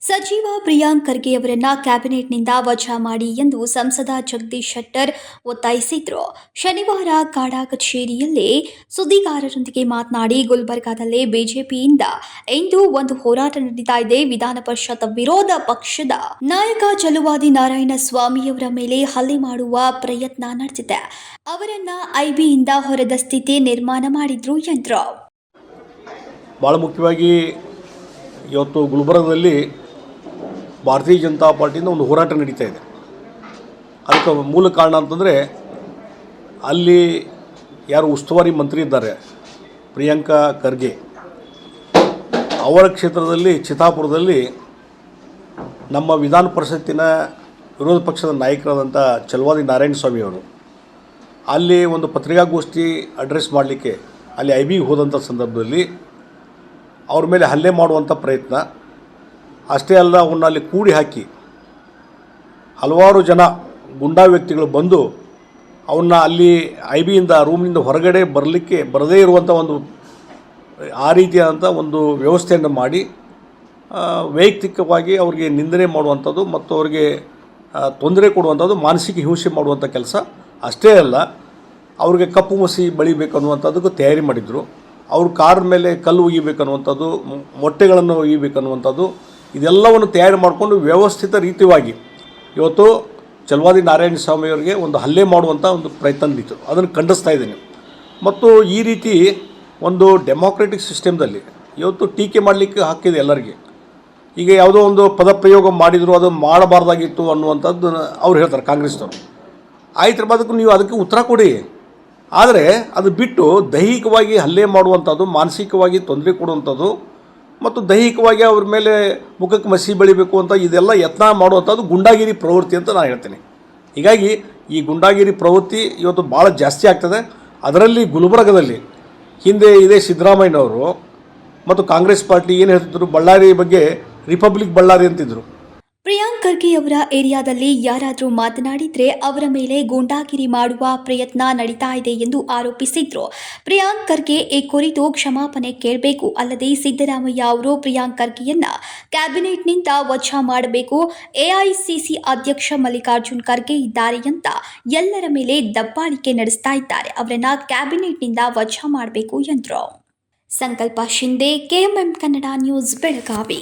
ಸಚಿವ ಪ್ರಿಯಾಂಕ್ ಖರ್ಗೆ ಅವರನ್ನ ಕ್ಯಾಬಿನೆಟ್ನಿಂದ ವಜಾ ಮಾಡಿ ಎಂದು ಸಂಸದ ಜಗದೀಶ್ ಶೆಟ್ಟರ್ ಒತ್ತಾಯಿಸಿದ್ರು. ಶನಿವಾರ ಕಾಡಾ ಕಚೇರಿಯಲ್ಲಿ ಸುದ್ದಿಗಾರರೊಂದಿಗೆ ಮಾತನಾಡಿ ಗುಲ್ಬರ್ಗಾದಲ್ಲಿ ಬಿಜೆಪಿಯಿಂದ ಇಂದು ಒಂದು ಹೋರಾಟ ನಡೀತಾ ಇದೆ. ವಿಧಾನ ಪರಿಷತ್ ವಿರೋಧ ಪಕ್ಷದ ನಾಯಕ ಚಲುವಾದಿ ನಾರಾಯಣ ಸ್ವಾಮಿಯವರ ಮೇಲೆ ಹಲ್ಲೆ ಮಾಡುವ ಪ್ರಯತ್ನ ನಡೆದಿದೆ. ಅವರನ್ನ ಐಬಿಯಿಂದ ಹೊರದ ಸ್ಥಿತಿ ನಿರ್ಮಾಣ ಮಾಡಿದ್ರು ಎಂದ್ರು ಬಹಳ ಮುಖ್ಯವಾಗಿ ಇವತ್ತು ಗುಲ್ಬರ್ಗದಲ್ಲಿ ಭಾರತೀಯ ಜನತಾ ಪಾರ್ಟಿಯಿಂದ ಒಂದು ಹೋರಾಟ ನಡೀತಾ ಇದೆ. ಅದಕ್ಕೆ ಮೂಲ ಕಾರಣ ಅಂತಂದರೆ, ಅಲ್ಲಿ ಯಾರು ಉಸ್ತುವಾರಿ ಮಂತ್ರಿ ಇದ್ದಾರೆ, ಪ್ರಿಯಾಂಕಾ ಖರ್ಗೆ, ಅವರ ಕ್ಷೇತ್ರದಲ್ಲಿ ಚಿತಾಪುರದಲ್ಲಿ ನಮ್ಮ ವಿಧಾನ ಪರಿಷತ್ತಿನ ವಿರೋಧ ಪಕ್ಷದ ನಾಯಕರಾದಂಥ ಚಲವಾದಿ ನಾರಾಯಣ ಸ್ವಾಮಿ ಅವರು, ಅಲ್ಲಿ ಒಂದು ಪತ್ರಿಕಾಗೋಷ್ಠಿ ಅಡ್ರೆಸ್ ಮಾಡಲಿಕ್ಕೆ, ಅಲ್ಲಿ ಐ ಬಿಗೆ ಹೋದಂಥ ಸಂದರ್ಭದಲ್ಲಿ ಅವ್ರ ಮೇಲೆ ಹಲ್ಲೆ ಮಾಡುವಂಥ ಪ್ರಯತ್ನ ಅಷ್ಟೇ ಅಲ್ಲ ಅವನ್ನ ಅಲ್ಲಿ ಕೂಡಿ ಹಾಕಿ ಹಲವಾರು ಜನ ಗುಂಡಾ ವ್ಯಕ್ತಿಗಳು ಬಂದು ಅವನ್ನ ಅಲ್ಲಿ ಐ ಬಿಯಿಂದ ರೂಮಿನಿಂದ ಹೊರಗಡೆ ಬರಲಿಕ್ಕೆ ಬರದೇ ಇರುವಂಥ ಒಂದು ಆ ರೀತಿಯಾದಂಥ ಒಂದು ವ್ಯವಸ್ಥೆಯನ್ನು ಮಾಡಿ ವೈಯಕ್ತಿಕವಾಗಿ ಅವರಿಗೆ ನಿಂದನೆ ಮಾಡುವಂಥದ್ದು ಮತ್ತು ಅವರಿಗೆ ತೊಂದರೆ ಕೊಡುವಂಥದ್ದು ಮಾನಸಿಕ ಹಿಂಸೆ ಮಾಡುವಂಥ ಕೆಲಸ. ಅಷ್ಟೇ ಅಲ್ಲ, ಅವ್ರಿಗೆ ಕಪ್ಪು ಮಸಿ ಬಳಿಬೇಕು ಅನ್ನುವಂಥದ್ದಕ್ಕೂ ತಯಾರಿ ಮಾಡಿದರು. ಅವ್ರ ಕಾರ್ ಮೇಲೆ ಕಲ್ಲು ಒಗಿಬೇಕು ಅನ್ನುವಂಥದ್ದು ಮೊಟ್ಟೆಗಳನ್ನು ಒಗಿಬೇಕು ಅನ್ನುವಂಥದ್ದು ಇದೆಲ್ಲವನ್ನು ತಯಾರಿ ಮಾಡಿಕೊಂಡು ವ್ಯವಸ್ಥಿತ ರೀತಿಯಾಗಿ ಇವತ್ತು ಚಲವಾದಿ ನಾರಾಯಣ ಸ್ವಾಮಿಯವರಿಗೆ ಒಂದು ಹಲ್ಲೆ ಮಾಡುವಂಥ ಒಂದು ಪ್ರಯತ್ನ ನಡೀತು ಅದನ್ನು ಖಂಡಿಸ್ತಾ ಇದ್ದೀನಿ. ಮತ್ತು ಈ ರೀತಿ ಒಂದು ಡೆಮೋಕ್ರೆಟಿಕ್ ಸಿಸ್ಟಮ್ದಲ್ಲಿ ಇವತ್ತು ಟೀಕೆ ಮಾಡಲಿಕ್ಕೆ ಹಾಕಿದೆ ಎಲ್ಲರಿಗೆ. ಈಗ ಯಾವುದೋ ಒಂದು ಪದಪ್ರಯೋಗ ಮಾಡಿದ್ರು, ಅದು ಮಾಡಬಾರ್ದಾಗಿತ್ತು ಅನ್ನುವಂಥದ್ದು ಅವ್ರು ಹೇಳ್ತಾರೆ ಕಾಂಗ್ರೆಸ್ನವರು. ಆಯ್ತು ಅದಕ್ಕೆ ನೀವು ಅದಕ್ಕೆ ಉತ್ತರ ಕೊಡಿ. ಆದರೆ ಅದು ಬಿಟ್ಟು ದೈಹಿಕವಾಗಿ ಹಲ್ಲೆ ಮಾಡುವಂಥದ್ದು, ಮಾನಸಿಕವಾಗಿ ತೊಂದರೆ ಕೊಡುವಂಥದ್ದು ಮತ್ತು ದೈಹಿಕವಾಗಿ ಅವ್ರ ಮೇಲೆ ಮುಖಕ್ಕೆ ಮಸಿ ಬೆಳಿಬೇಕು ಅಂತ ಇದೆಲ್ಲ ಯತ್ನ ಮಾಡುವಂಥದ್ದು ಗುಂಡಾಗಿರಿ ಪ್ರವೃತ್ತಿ ಅಂತ ನಾನು ಹೇಳ್ತೀನಿ. ಹೀಗಾಗಿ ಈ ಗುಂಡಾಗಿರಿ ಪ್ರವೃತ್ತಿ ಇವತ್ತು ಭಾಳ ಜಾಸ್ತಿ ಆಗ್ತದೆ. ಅದರಲ್ಲಿ ಗುಲ್ಬರ್ಗದಲ್ಲಿ ಹಿಂದೆ ಇದೇ ಸಿದ್ದರಾಮಯ್ಯನವರು ಮತ್ತು ಕಾಂಗ್ರೆಸ್ ಪಾರ್ಟಿ ಏನು ಹೇಳ್ತಿದ್ರು? ಬಳ್ಳಾರಿ ಬಗ್ಗೆ ರಿಪಬ್ಲಿಕ್ ಬಳ್ಳಾರಿ ಅಂತಿದ್ರು. ಪ್ರಿಯಾಂಕ್ ಖರ್ಗೆ ಅವರ ಏರಿಯಾದಲ್ಲಿ ಯಾರಾದರೂ ಮಾತನಾಡಿದ್ರೆ ಅವರ ಮೇಲೆ ಗೂಂಡಾಗಿರಿ ಮಾಡುವ ಪ್ರಯತ್ನ ನಡೀತಾ ಇದೆ ಎಂದು ಆರೋಪಿಸಿದ್ರು. ಪ್ರಿಯಾಂಕ್ ಖರ್ಗೆ ಈ ಕುರಿತು ಕ್ಷಮಾಪಣೆ ಕೇಳಬೇಕು. ಅಲ್ಲದೆ ಸಿದ್ದರಾಮಯ್ಯ ಅವರು ಪ್ರಿಯಾಂಕ್ ಖರ್ಗೆಯನ್ನ ಕ್ಯಾಬಿನೆಟ್ನಿಂದ ವಜಾ ಮಾಡಬೇಕು. ಎಐಸಿಸಿ ಅಧ್ಯಕ್ಷ ಮಲ್ಲಿಕಾರ್ಜುನ್ ಖರ್ಗೆ ಇದ್ದಾರೆ ಅಂತ ಎಲ್ಲರ ಮೇಲೆ ದಬ್ಬಾಳಿಕೆ ನಡೆಸ್ತಾ ಇದ್ದಾರೆ. ಅವರನ್ನ ಕ್ಯಾಬಿನೆಟ್ನಿಂದ ವಜಾ ಮಾಡಬೇಕು ಎಂದರು. Sankalp Shinde KMM Kannada news, Belagavi.